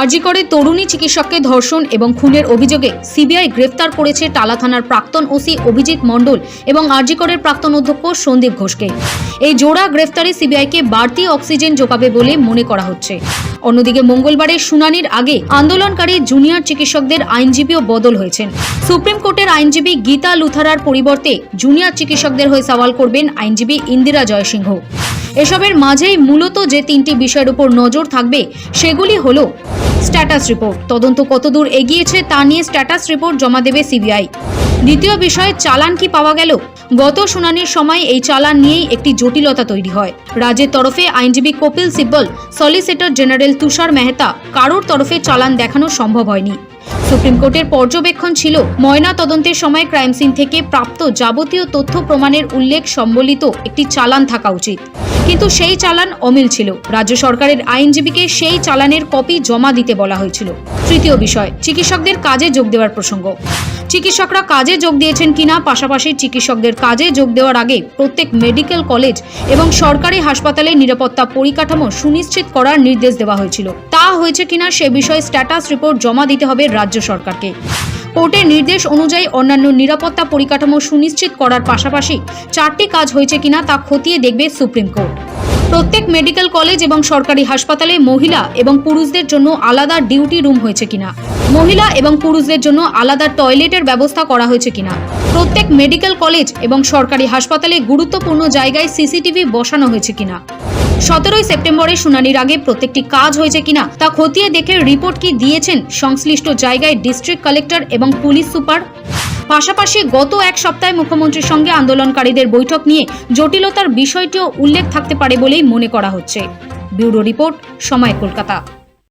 আরজিকরে তরুণী চিকিৎসককে ধর্ষণ এবং খুনের অভিযোগে সিবিআই গ্রেফতার করেছে টালা থানার প্রাক্তন ওসি অভিজিৎ মণ্ডল এবং আরজিকরের প্রাক্তন অধ্যক্ষ সন্দীপ ঘোষকে। এই জোড়া গ্রেফতারে সিবিআইকে বাড়তি অক্সিজেন যোগাবে বলে মনে করা হচ্ছে। অন্যদিকে মঙ্গলবারের শুনানির আগে আন্দোলনকারী জুনিয়র চিকিৎসকদের আইনজীবীও বদল হয়েছেন। সুপ্রিম কোর্টের আইনজীবী গীতা লুথারার পরিবর্তে জুনিয়র চিকিৎসকদের হয়ে সওয়াল করবেন আইনজীবী ইন্দিরা জয়সিংহ। এসবের মাঝেই মূলত যে তিনটি বিষয়ের উপর নজর থাকবে, সেগুলি হলো স্ট্যাটাস রিপোর্ট। তদন্ত কতদূর এগিয়েছে তা নিয়ে স্ট্যাটাস রিপোর্ট জমা দেবে সিবিআই। দ্বিতীয় বিষয়ে চালান কি পাওয়া গেল? গত শুনানির সময় এই চালান নিয়েই একটি জটিলতা তৈরি হয়। রাজ্যের তরফে আইনজীবী কপিল সিব্বল, সলিসিটর জেনারেল তুষার মেহতা কারোর তরফে চালান দেখানো সম্ভব হয়নি। সুপ্রিম কোর্টের পর্যবেক্ষণ ছিল, ময়না তদন্তের সময় ক্রাইম সিন থেকে প্রাপ্ত যাবতীয় তথ্য প্রমাণের উল্লেখ সম্বলিত একটি চালান থাকা উচিত। কিন্তু সেই চালান অমিল ছিল। রাজ্য সরকারের আইনজীবীকে সেই চালানের কপি জমা দিতে বলা হয়েছিল। তৃতীয় বিষয়, চিকিৎসকদের কাজে যোগ দেওয়ার প্রসঙ্গ। চিকিৎসকরা কাজে যোগ দিয়েছেন কিনা, পাশাপাশি চিকিৎসকদের কাজে যোগ দেওয়ার আগে প্রত্যেক মেডিকেল কলেজ এবং সরকারি হাসপাতালে নিরাপত্তা পরিকাঠামো সুনিশ্চিত করার নির্দেশ দেওয়া হয়েছিল। তা হয়েছে কিনা সে বিষয়ে স্ট্যাটাস রিপোর্ট জমা দিতে হবে রাজ্য সরকারকে। কোর্টের নির্দেশ অনুযায়ী অন্যান্য নিরাপত্তা পরিকাঠামো সুনিশ্চিত করার পাশাপাশি চারটি কাজ হয়েছে কিনা তা খতিয়ে দেখবে সুপ্রিম কোর্ট। প্রত্যেক মেডিকেল কলেজ এবং সরকারি হাসপাতালে মহিলা এবং পুরুষদের জন্য আলাদা ডিউটি রুম হয়েছে কিনা? মহিলা এবং পুরুষদের জন্য আলাদা টয়লেটের ব্যবস্থা করা হয়েছে কিনা? প্রত্যেক মেডিকেল কলেজ এবং সরকারি হাসপাতালে গুরুত্বপূর্ণ জায়গায় সিসিটিভি বসানো হয়েছে কিনা? সতেরোই সেপ্টেম্বরের শুনানির আগে প্রত্যেকটি কাজ হয়েছে কিনা তা খতিয়ে দেখে রিপোর্ট কি দিয়েছেন সংশ্লিষ্ট জায়গায় ডিস্ট্রিক্ট কালেক্টর এবং পুলিশ সুপার? পাশাপাশি গত এক সপ্তাহে মুখ্যমন্ত্রীর সঙ্গে আন্দোলনকারীদের বৈঠক নিয়ে জটিলতার বিষয়টিও উল্লেখ থাকতে পারে বলেই মনে করা হচ্ছে। ব্যুরো রিপোর্ট সময় কলকাতা।